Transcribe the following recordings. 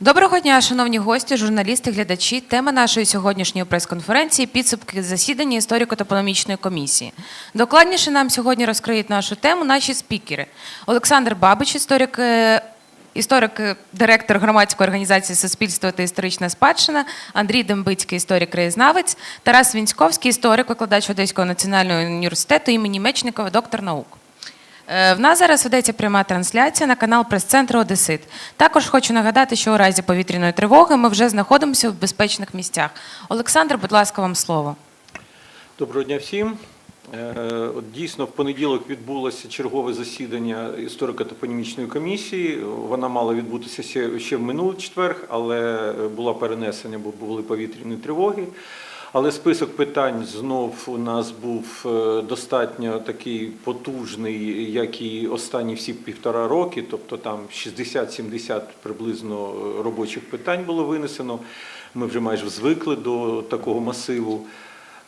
Доброго дня, шановні гості, журналісти, глядачі. Тема нашої сьогоднішньої прес-конференції підсумки засідання історико-топономічної комісії. Докладніше нам сьогодні розкриють нашу тему наші спікери. Олександр Бабич, історик. е, Історик, е, директор громадської організації Суспільство та історична спадщина, Андрій Дембицький, історик краєзнавець, Тарас Вінськовський, історик, викладач Одеського національного університету імені Мечникова, доктор наук. Е, В нас зараз ведеться пряма трансляція на канал прес-центру Одесит. Також хочу нагадати, що у разі повітряної тривоги ми вже знаходимося в безпечних місцях. Олександр, будь ласка, вам слово. Доброго дня всім. Е, Дійсно, в понеділок відбулося чергове засідання історико-топонімічної комісії. Вона мала відбутися ще- в минулий четвер, але була перенесена, бо були повітряні тривоги. Але список питань знов у нас був е, достатньо такий потужний, як і останні всі півтора роки, тобто там 60-70 приблизно е, робочих питань було винесено. Ми вже майже звикли до такого масиву.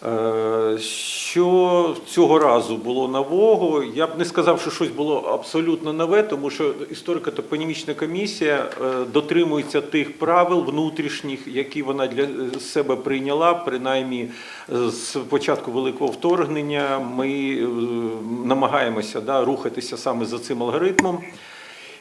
Е, Що цього разу було нового? Я б не сказав, що щось було абсолютно нове, тому що історико-топонімічна комісія е, дотримується тих правил внутрішніх, які вона для себе прийняла. Принаймні е, з початку великого вторгнення ми е, намагаємося да, рухатися саме за цим алгоритмом.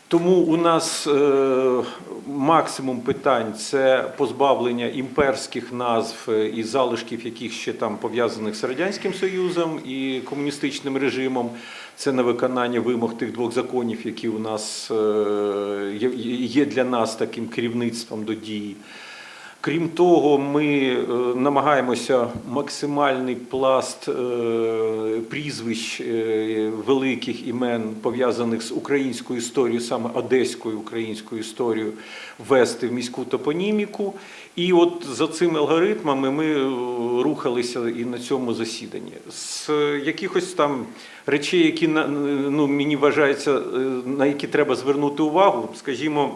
Тому у нас е, максимум питань це позбавлення імперських назв е, і залишків, яких ще там пов'язаних з радянським союзом і комуністичним режимом. Це на виконання вимог тих двох законів, які у нас е, є- є для нас таким керівництвом до дії. Крім того, ми е, намагаємося максимальний пласт е, прізвищ е, великих імен, пов'язаних з українською історією, саме одеською українською історією, ввести в міську топоніміку. І от за цими алгоритмами ми рухалися і на цьому засіданні. З якихось там речей, які ну, мені вважається, на які треба звернути увагу, скажімо.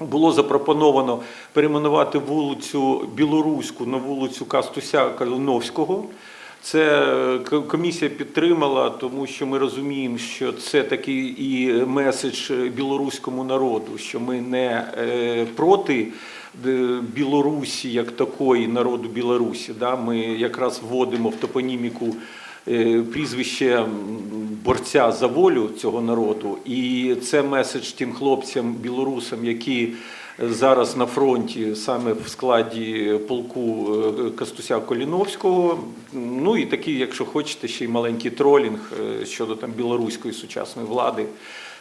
Було запропоновано перейменувати вулицю Білоруську на вулицю Кастуся Калиновського. Це е, комісія підтримала, тому що ми розуміємо, що це такий і меседж білоруському народу, що ми не е, проти е, Білорусі як такої, народу Білорусі. Да? Ми якраз вводимо в топоніміку е, прізвище борця за волю цього народу, і це меседж тим хлопцям білорусам, які зараз на фронті, саме в складі полку е, Кастуся Коліновського. Ну і такий, якщо хочете, ще й маленький тролінг е, щодо там білоруської сучасної влади.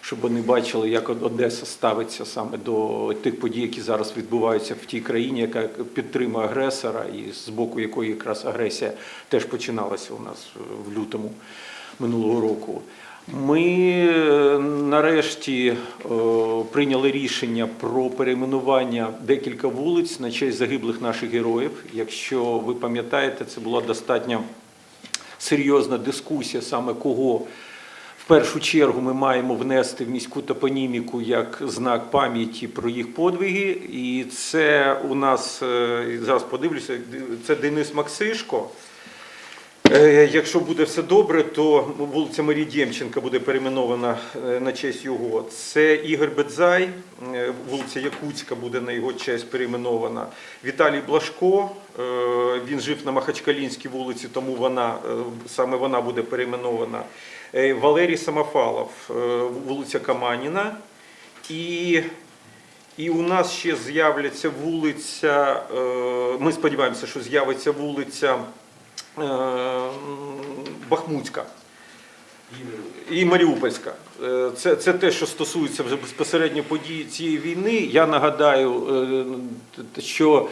Щоб вони бачили, як Одеса ставиться саме до тих подій, які зараз відбуваються в тій країні, яка підтримує агресора, і з боку якої якраз агресія теж починалася у нас в лютому минулого року. Ми е, нарешті е, прийняли рішення про перейменування декілька вулиць на честь загиблих наших героїв. Якщо ви пам'ятаєте, це була достатньо серйозна дискусія, саме кого в першу чергу ми маємо внести в міську топоніміку як знак пам'яті про їх подвиги. І це у нас е, зараз подивлюся, це Денис Максишко. Е, Якщо буде все добре, то вулиця Марії Дємченка буде перейменована е, на честь його. Це Ігор Бедзай, е, вулиця Якутська буде на його честь перейменована. Віталій Блашко, він жив на Махачкалінській вулиці, тому вона, саме вона буде перейменована. Валерій Самофалов, вулиця Каманіна. І і у нас ще з'являться вулиця, ми сподіваємося, що з'явиться вулиця Бахмутська і Маріупольська. Е, Це, це те, що стосується вже безпосередньо подій цієї війни. Я нагадаю, е, що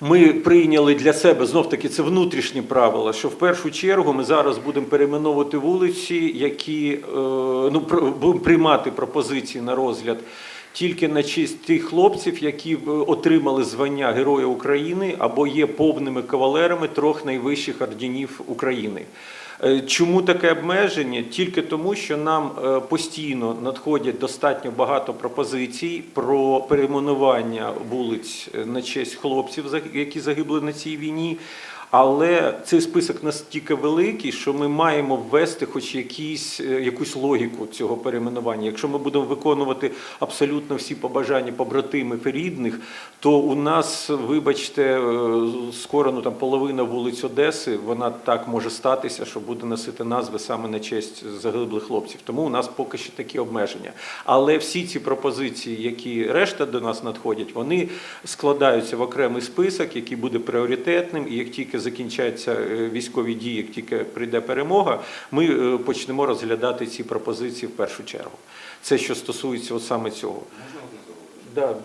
ми прийняли для себе знов таки це внутрішні правила, що в першу чергу ми зараз будемо перейменовувати вулиці, які е, ну, будемо приймати пропозиції на розгляд. Тільки на честь тих хлопців, які е, отримали звання Героя України або є повними кавалерами трьох найвищих орденів України. Е, Чому таке обмеження? Тільки тому, що нам е, постійно надходять достатньо багато пропозицій про перейменування вулиць на честь хлопців, які загибли на цій війні. Але цей список настільки великий, що ми маємо ввести хоч якісь, е, якусь логіку цього перейменування. Якщо ми будемо виконувати абсолютно всі побажання побратимів і рідних, то у нас, вибачте, е, скоро ну, там, половина вулиць Одеси, вона так може статися, що буде носити назви саме на честь загиблих хлопців. Тому у нас поки що такі обмеження. Але всі ці пропозиції, які решта до нас надходять, вони складаються в окремий список, який буде пріоритетним. І як тільки закінчаться е, військові дії, як тільки прийде перемога, ми е, почнемо розглядати ці пропозиції в першу чергу. Це що стосується от саме цього. Да.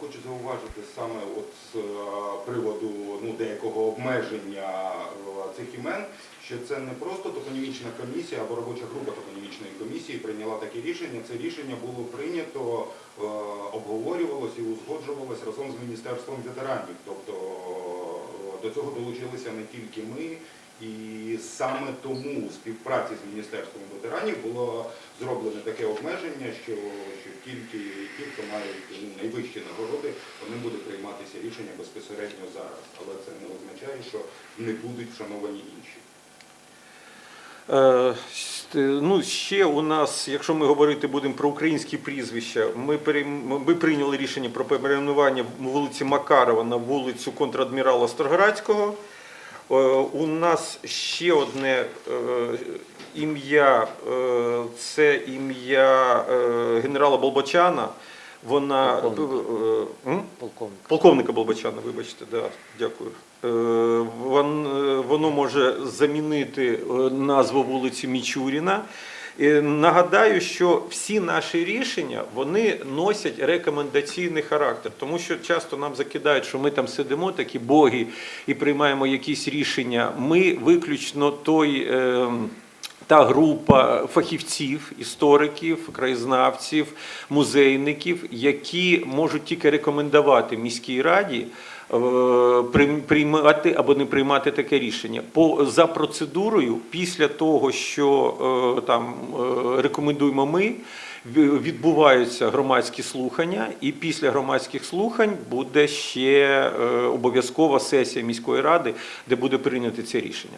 Хочу зауважити саме от з приводу ну, деякого обмеження цих імен, що це не просто топонімічна комісія або робоча група топонімічної комісії прийняла таке рішення. Це рішення було прийнято, обговорювалося і узгоджувалося разом з Міністерством ветеранів. Тобто до цього долучилися не тільки ми, і саме тому у співпраці з Міністерством ветеранів було зроблене таке обмеження, що, що тільки ті, хто мають ну, найвищі нагороди, вони будуть прийматися рішення безпосередньо зараз. Але це не означає, що не будуть вшановані інші. Е, Ну, ще у нас, якщо ми говорити будемо про українські прізвища, ми, перейм- ми прийняли рішення про перейменування вулиці Макарова на вулицю контрадмірала Остроградського. Е, У нас ще одне е, ім'я, це ім'я генерала Болбочана. Вона Полковника. е. Полковника Болбачана, вибачте, да, дякую. Е, е, Воно може замінити е, назву вулиці Мічуріна. Е, Нагадаю, що всі наші рішення вони носять рекомендаційний характер, тому що часто нам закидають, що ми там сидимо такі боги і приймаємо якісь рішення. Ми виключно той. е, та група фахівців, істориків, краєзнавців, музейників, які можуть тільки рекомендувати міській раді е, приймати або не приймати таке рішення. По за процедурою, після того, що е, там е, рекомендуємо ми. Відбуваються громадські слухання, і після громадських слухань буде ще обов'язкова сесія міської ради, де буде прийнято це рішення.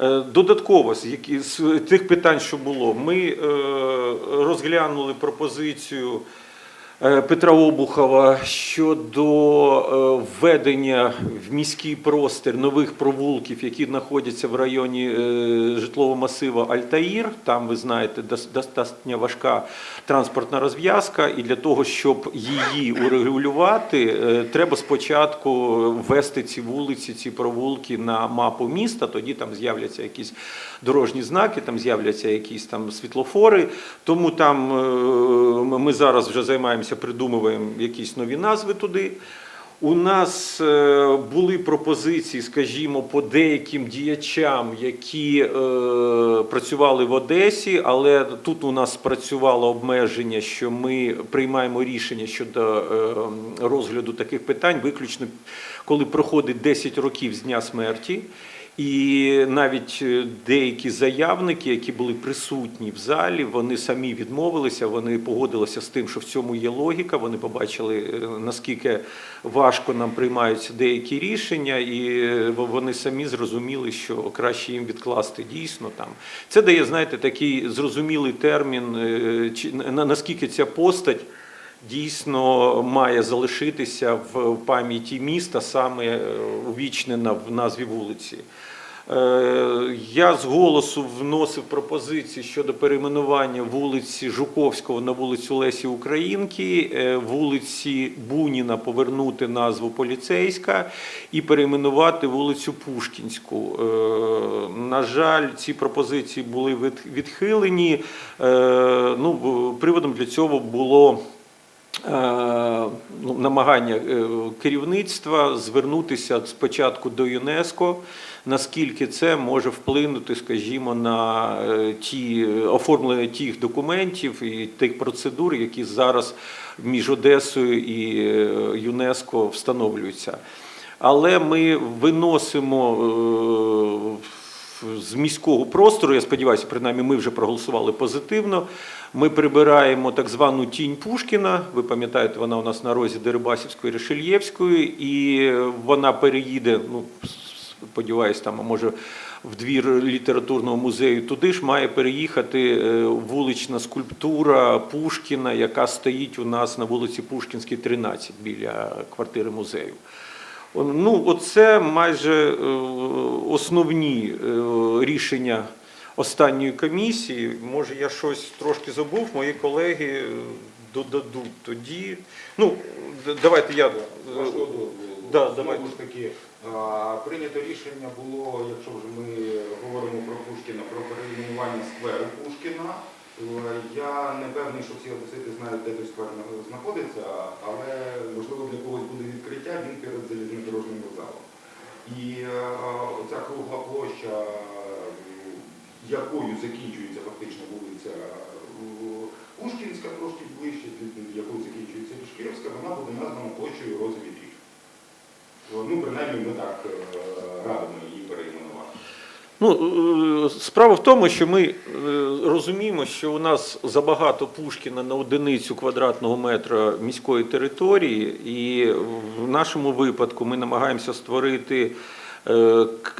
Е, Додатково з тих питань, що було, ми е, розглянули пропозицію Петра Обухова щодо е, введення в міський простір нових провулків, які знаходяться в районі е, житлового масиву Альтаїр. Там ви знаєте, достатньо важка транспортна розв'язка, і для того, щоб її урегулювати, е, треба спочатку ввести ці вулиці, ці провулки на мапу міста. Тоді там з'являться якісь дорожні знаки, там з'являться якісь там світлофори. Тому там е, ми зараз вже займаємося, придумуємо якісь нові назви туди. У нас е, були пропозиції, скажімо, по деяким діячам, які е, працювали в Одесі, але тут у нас спрацювало обмеження, що ми приймаємо рішення щодо е, розгляду таких питань, виключно коли проходить 10 років з дня смерті. І навіть е, деякі заявники, які були присутні в залі, вони самі відмовилися. Вони погодилися з тим, що в цьому є логіка. Вони побачили е, наскільки важко нам приймаються деякі рішення, і е, вони самі зрозуміли, що краще їм відкласти дійсно там. Це дає, знаєте, такий зрозумілий термін, наскільки ця постать дійсно має залишитися в пам'яті міста, саме е, увічнена в назві вулиці. Е, Я з голосу вносив пропозиції щодо перейменування вулиці Жуковського на вулицю Лесі Українки, е, вулиці Буніна повернути назву Поліцейська і перейменувати вулицю Пушкінську. На жаль, ці пропозиції були відхилені. Ну, приводом для цього було намагання е, керівництва звернутися спочатку до ЮНЕСКО, наскільки це може вплинути, скажімо, на е, ті оформлення тих документів і тих процедур, які зараз між Одесою і е, ЮНЕСКО встановлюються. Але ми виносимо е, з міського простору, я сподіваюся, принаймні ми вже проголосували позитивно. Ми прибираємо так звану тінь Пушкіна. Ви пам'ятаєте, вона у нас на розі Дерибасівської Решельєвської, і вона переїде ну, сподіваюся, там може в двір літературного музею. Туди ж має переїхати е, вулична скульптура Пушкіна, яка стоїть у нас на вулиці Пушкінській, 13 біля квартири музею. Ну, оце майже е, основні е, рішення останньої комісії. Може, я щось трошки забув, мої колеги е, додадуть тоді. Ну, давайте я. Да, давайте. ж таки, прийнято рішення було, якщо вже ми говоримо про Пушкіна, про перейменування скверу Пушкіна. Е, Я не певний, що всі одесити знають, де той сквер знаходиться, але можливо для когось буде відкриття, він перед залізнодорожним вокзалом. І е, ця кругла площа, якою закінчується фактично вулиця е, Пушкінська, трошки ближче, якою закінчується Рішківська, вона буде названа площею Рози Вітрів. Ну, принаймні, ми так радимо. Ну, е, справа в тому, що ми е, розуміємо, що у нас забагато Пушкіна на одиницю квадратного метра міської території, і в нашому випадку ми намагаємося створити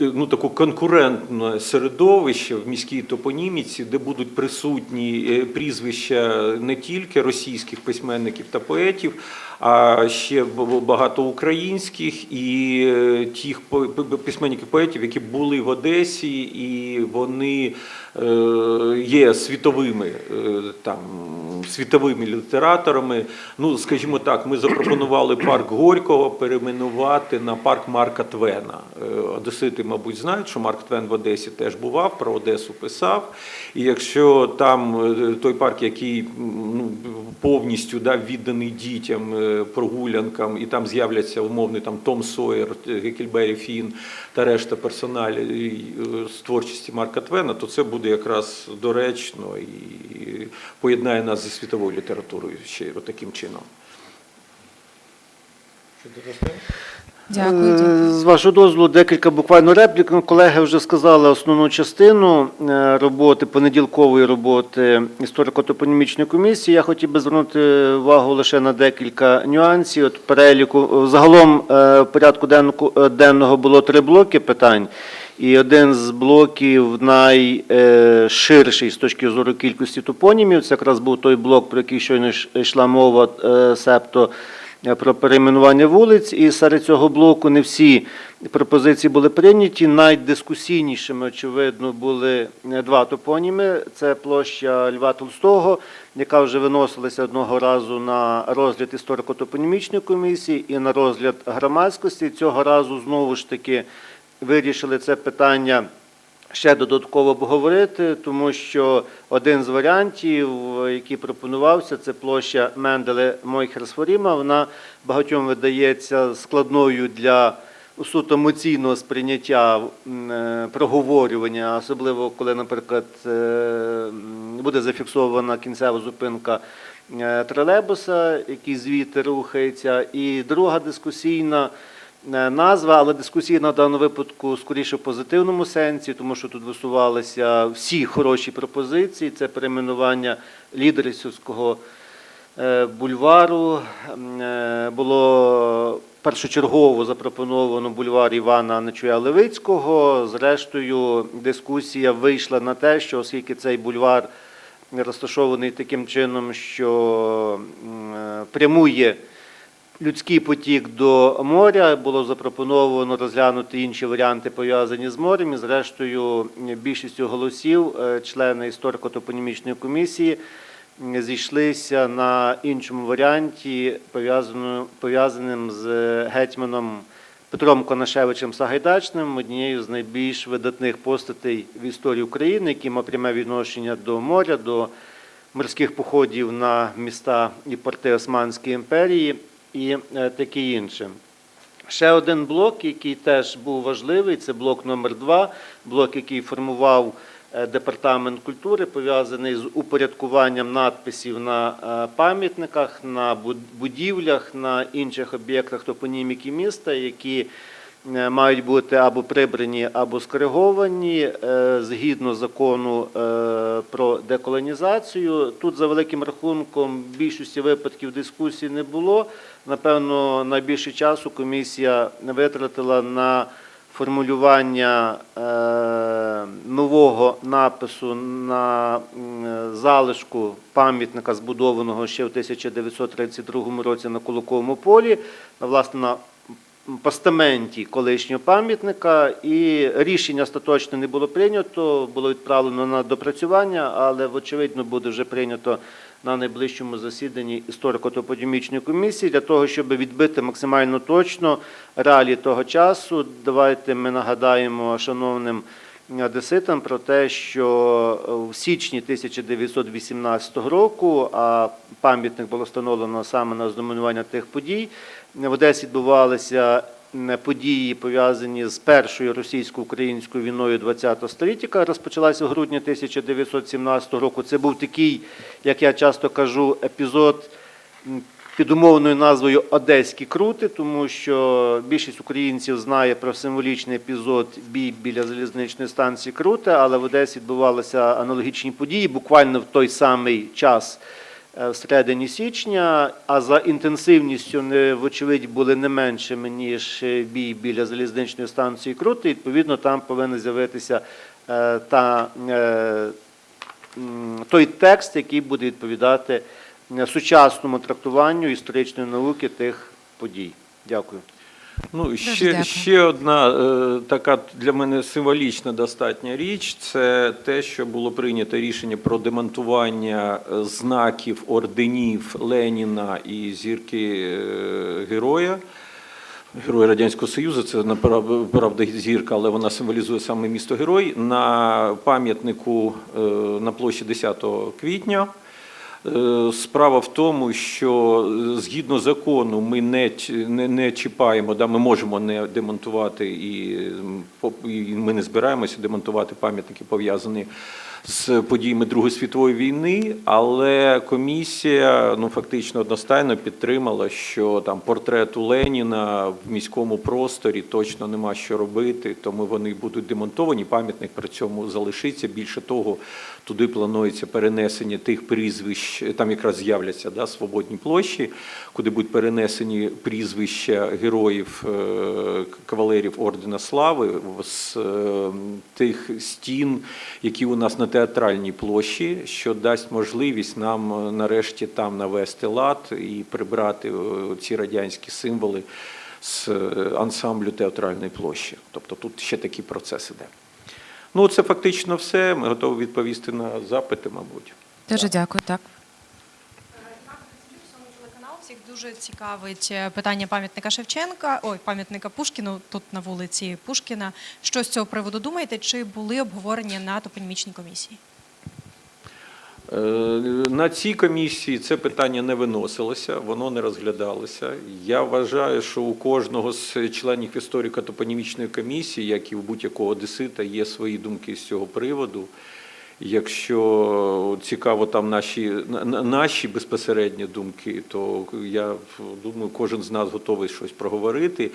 ну, таку конкурентне середовище в міській топоніміці, де будуть присутні е, прізвища не тільки російських письменників та поетів, а ще багато українських і е, тих письменників поетів, які були в Одесі, і вони е, є світовими е, там світовими літераторами. Ну, скажімо так, ми запропонували парк Горького перейменувати на парк Марка Твена. Е, Одесити, мабуть, знають, що Марк Твен в Одесі теж бував, про Одесу писав. І якщо там е, той парк, який ну, повністю да, відданий дітям, е, прогулянкам, і там з'являться умовний там Том Сойер, е, Гекельбері Фін та решта персоналів е, з творчості Марка Твена, то це буде якраз доречно і поєднає нас зі світовою літературою ще таким чином. Дякую. Е, дякую. З вашого дозволу, декілька буквально реплік. Ну, колеги вже сказали основну частину е, роботи, понеділкової роботи історико-топонімічної комісії. Я хотів би звернути увагу лише на декілька нюансів. От переліку загалом е, в порядку денного було три блоки питань. І один з блоків найширший з точки зору кількості топонімів. Це якраз був той блок, про який щойно йшла мова, себто про перейменування вулиць. І серед цього блоку не всі пропозиції були прийняті. Найдискусійнішими, очевидно, були е, два топоніми. Це площа Льва Толстого, яка вже виносилася одного разу на розгляд історико-топонімічної комісії і на розгляд громадськості. Цього разу знову ж таки вирішили це питання ще додатково обговорити, тому що один з варіантів, який пропонувався, це площа Менделе Мойхерсфоріма. Вона багатьом видається складною для суто емоційного сприйняття е, проговорювання, особливо коли, наприклад, е, буде зафіксована кінцева зупинка е, тролейбуса, який звідти рухається. І друга дискусійна назва, але дискусійна в даному випадку скоріше в позитивному сенсі, тому що тут висувалися всі хороші пропозиції. Це перейменування лідерівського е, бульвару. Е, Було першочергово запропоновано бульвар Івана Нечуя Левицького. Зрештою, дискусія вийшла на те, що оскільки цей бульвар розташований таким чином, що е, прямує людський потік до моря. Було запропоновано розглянути інші варіанти пов'язані з морем. І зрештою, більшістю голосів е, члени історико-топонімічної комісії зійшлися на іншому варіанті, пов'язаним з гетьманом Петром Конашевичем Сагайдачним, однією з найбільш видатних постатей в історії України, який мав пряме відношення до моря, до морських походів на міста і порти Османської імперії і е, таке інше. Ще один блок, який теж був важливий, це блок номер 2 блок, який формував е, департамент культури, пов'язаний з упорядкуванням надписів на е, пам'ятниках, на будівлях, на інших об'єктах топоніміки міста, які мають бути або прибрані, або скориговані згідно закону про деколонізацію. Тут за великим рахунком більшості випадків дискусій не було. Напевно, найбільше часу комісія витратила на формулювання е, нового напису на залишку пам'ятника, збудованого ще в 1932 році на Куликовому полі, на, власне, на постаменті колишнього пам'ятника, і рішення остаточно не було прийнято, було відправлено на допрацювання, але, очевидно, буде вже прийнято на найближчому засіданні історико-топодімічної комісії для того, щоб відбити максимально точно реалії того часу. Давайте ми нагадаємо шановним одеситам про те, що в січні 1918 року, а пам'ятник було встановлено саме на ознаменування тих подій, в Одесі відбувалися події, пов'язані з першою російсько-українською війною ХХ століття, яка розпочалася в грудні 1917 року. Це був такий, як я часто кажу, епізод під умовною назвою Одеські крути, тому що більшість українців знає про символічний епізод бій біля залізничної станції Крути, але в Одесі відбувалися аналогічні події буквально в той самий час е, в середині січня, а за інтенсивністю, не, вочевидь, були не меншими, ніж е, бій біля залізничної станції Крути. Відповідно, там повинен з'явитися е, та, той текст, який буде відповідати сучасному трактуванню історичної науки тих подій. Дякую. Ну, ще, дякую. ще одна е, така для мене символічна достатня річ це те, що було прийнято рішення про демонтування е, знаків орденів Леніна і зірки е, героя. Герой Радянського Союзу, це правда зірка, але вона символізує саме місто Герой на пам'ятнику е, на площі 10 квітня. Е, Справа в тому, що е, згідно закону ми не, не, не чіпаємо, да, ми можемо не демонтувати і, і ми не збираємося демонтувати пам'ятники, пов'язані з подіями Другої світової війни, але комісія ну фактично одностайно підтримала, що там портрету Леніна в міському просторі точно нема що робити, тому вони будуть демонтовані. Пам'ятник при цьому залишиться. Більше того, туди планується перенесення тих прізвищ. Там якраз з'являться да, свободні площі, куди будуть перенесені прізвища героїв е, кавалерів Ордена Слави з е, тих стін, які у нас на театральній площі, що дасть можливість нам е, нарешті там навести лад і прибрати ці радянські символи з ансамблю театральної площі. Тобто тут ще такий процес іде. Ну, це фактично все. Ми готові відповісти на запити, мабуть. Дуже дякую. Так. Дуже цікавить е, питання пам'ятника Шевченка, ой, пам'ятника Пушкіну, тут на вулиці Пушкіна. Що з цього приводу думаєте? Чи були обговорення на топонімічній комісії? Е, На цій комісії це питання не виносилося, воно не розглядалося. Я вважаю, що у кожного з членів історико-топонімічної комісії, як і у будь-якого одесита, є свої думки з цього приводу. Якщо цікаво там наші, на- на- наші безпосередні думки, то я думаю, кожен з нас готовий щось проговорити.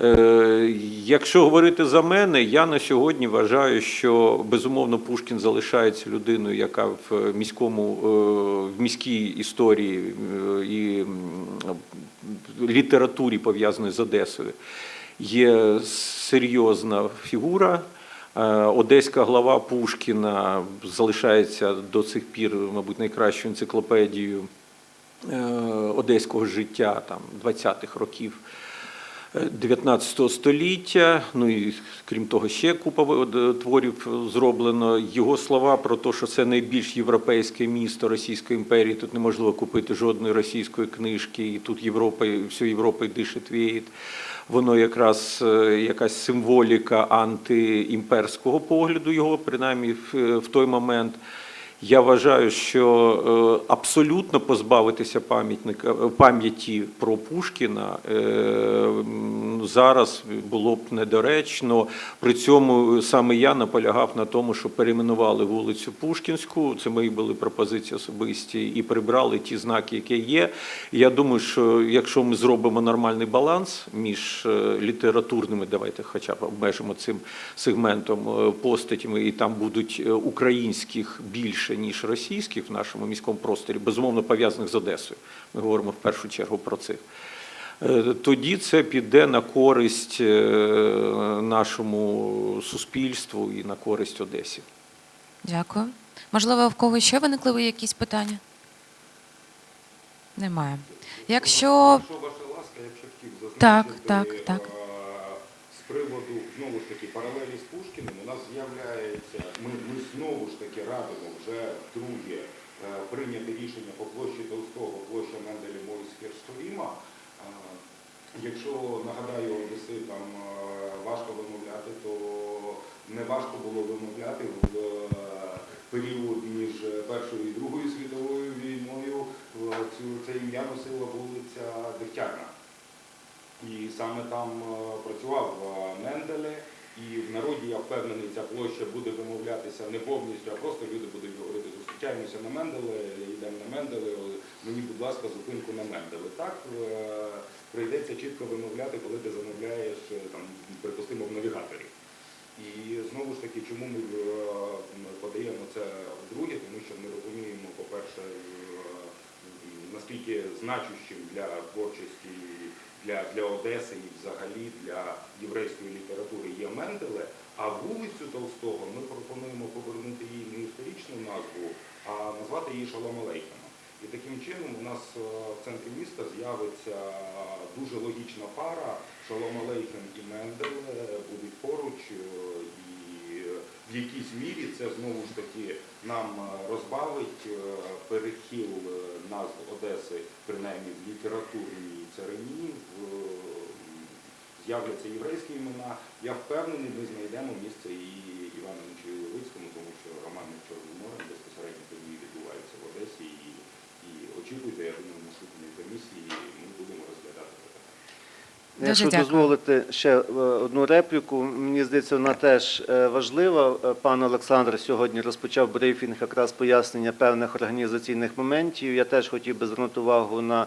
Е, Якщо говорити за мене, я на сьогодні вважаю, що безумовно Пушкін залишається людиною, яка в міському е, в міській історії е, і літературі пов'язаної з Одесою є серйозна фігура. Е, Одеська глава Пушкіна залишається до цих пір, мабуть, найкращою енциклопедією е, одеського життя там 20-х років. 19 століття, ну і крім того, ще купа е, творів зроблено. Його слова про те, що це найбільш європейське місто Російської імперії. Тут неможливо купити жодної російської книжки, і тут Європа, всю Європою дише твіє. Воно якраз е, якась символіка антиімперського погляду його, принаймні в, в той момент. Я вважаю, що е, абсолютно позбавитися е, пам'яті про Пушкіна е, зараз було б недоречно. При цьому саме я наполягав на тому, що перейменували вулицю Пушкінську. Це мої були пропозиції особисті, і прибрали ті знаки, які є. Я думаю, що якщо ми зробимо нормальний баланс між е, літературними, давайте хоча б обмежимо цим сегментом е, постатями, і там будуть е, українських більше ніж російських в нашому міському просторі, безумовно пов'язаних з Одесою. Ми говоримо в першу чергу про цих. Е, тоді це піде на користь е, нашому суспільству і на користь Одесі. Дякую. Можливо, в кого ще виникли ви якісь питання? Немає. Якщо Якщо ваша ласка, я б ще хотів зазначити, Так, так, так. е, з приводу знову ж таки паралелі з Пушкіним, у нас з'являється, ми, ми знову ж таки радимо вже вдруге е, прийняти рішення по площі Толстого, площа Менделя Мойс Херсторіма. Якщо нагадаю, Одеси там важко вимовляти, то не важко було вимовляти в е, період між Першою і Другою світовою війною. це ім'я носила вулиця Дегтярна. І саме там е, працював е, Менделе, і в народі, я впевнений, ця площа буде вимовлятися не повністю, а просто люди будуть говорити, зустрічаємося на Менделе, йдемо на Менделе, мені, будь ласка, зупинку на Менделе. Так е, прийдеться чітко вимовляти, коли ти замовляєш, е, там, припустимо, в навігаторі. І знову ж таки, чому ми е, подаємо це вдруге, тому що ми розуміємо, по-перше, наскільки значущим для творчості для, для Одеси і взагалі для єврейської літератури є Менделе, а вулицю Толстого ми пропонуємо повернути їй не історичну назву, а назвати її Шалом Алейхема. І таким чином у нас е, в центрі міста з'явиться дуже логічна пара Шалом Алейхем і Менделе будуть поруч, е, і в якійсь мірі це знову ж таки нам е, розбавить е, перехил е, назв Одеси, принаймні в літературній царині, з'являться єврейські імена. Я впевнений, ми знайдемо місце і Івановичу Левицькому, тому що роман «Над Чорним морем безпосередньо події відбуваються в Одесі. І, і очікуйте, я думаю, в наступній комісії ми будемо розглядати. Дуже Якщо дякую. дозволите ще е, одну репліку, мені здається, вона теж е, важлива. Е, Пан Олександр сьогодні розпочав брифінг якраз пояснення певних організаційних моментів. Я теж хотів би звернути увагу на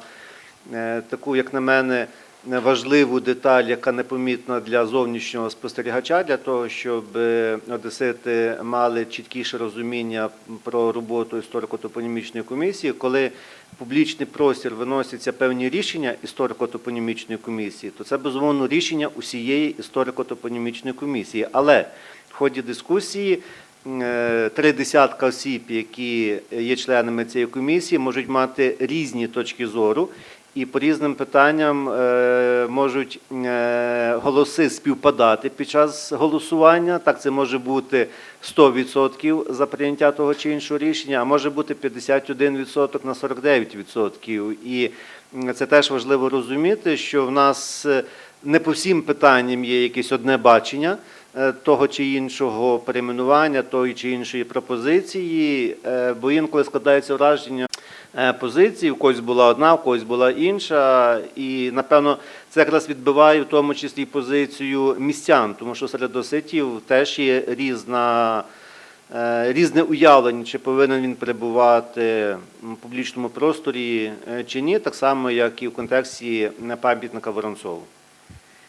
таку, як на мене, важливу деталь, яка непомітна для зовнішнього спостерігача, для того, щоб е, одесити мали чіткіше розуміння про роботу історико-топонімічної комісії, коли в публічний простір виносяться певні рішення історико-топонімічної комісії, то це безумовно рішення усієї історико-топонімічної комісії. Але в ході дискусії е, три десятка осіб, які є членами цієї комісії, можуть мати різні точки зору. І по різним питанням е, можуть е, голоси співпадати під час голосування. Так, це може бути 100% за прийняття того чи іншого рішення, а може бути 51% на 49%. І це теж важливо розуміти, що в нас е, не по всім питанням є якесь одне бачення того чи іншого перейменування, тої чи іншої пропозиції, е, бо інколи складається враження е, позиції, в когось була одна, в когось була інша, і напевно це якраз відбиває в тому числі позицію містян, тому що серед доситів теж є різна. е, Різне уявлення, чи повинен він перебувати в публічному просторі е, чи ні, так само, як і в контексті е, пам'ятника Воронцову.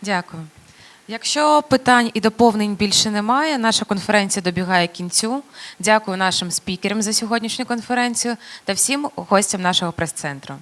Дякую. Якщо питань і доповнень більше немає, наша конференція добігає кінцю. Дякую нашим спікерам за сьогоднішню конференцію та всім гостям нашого прес-центру.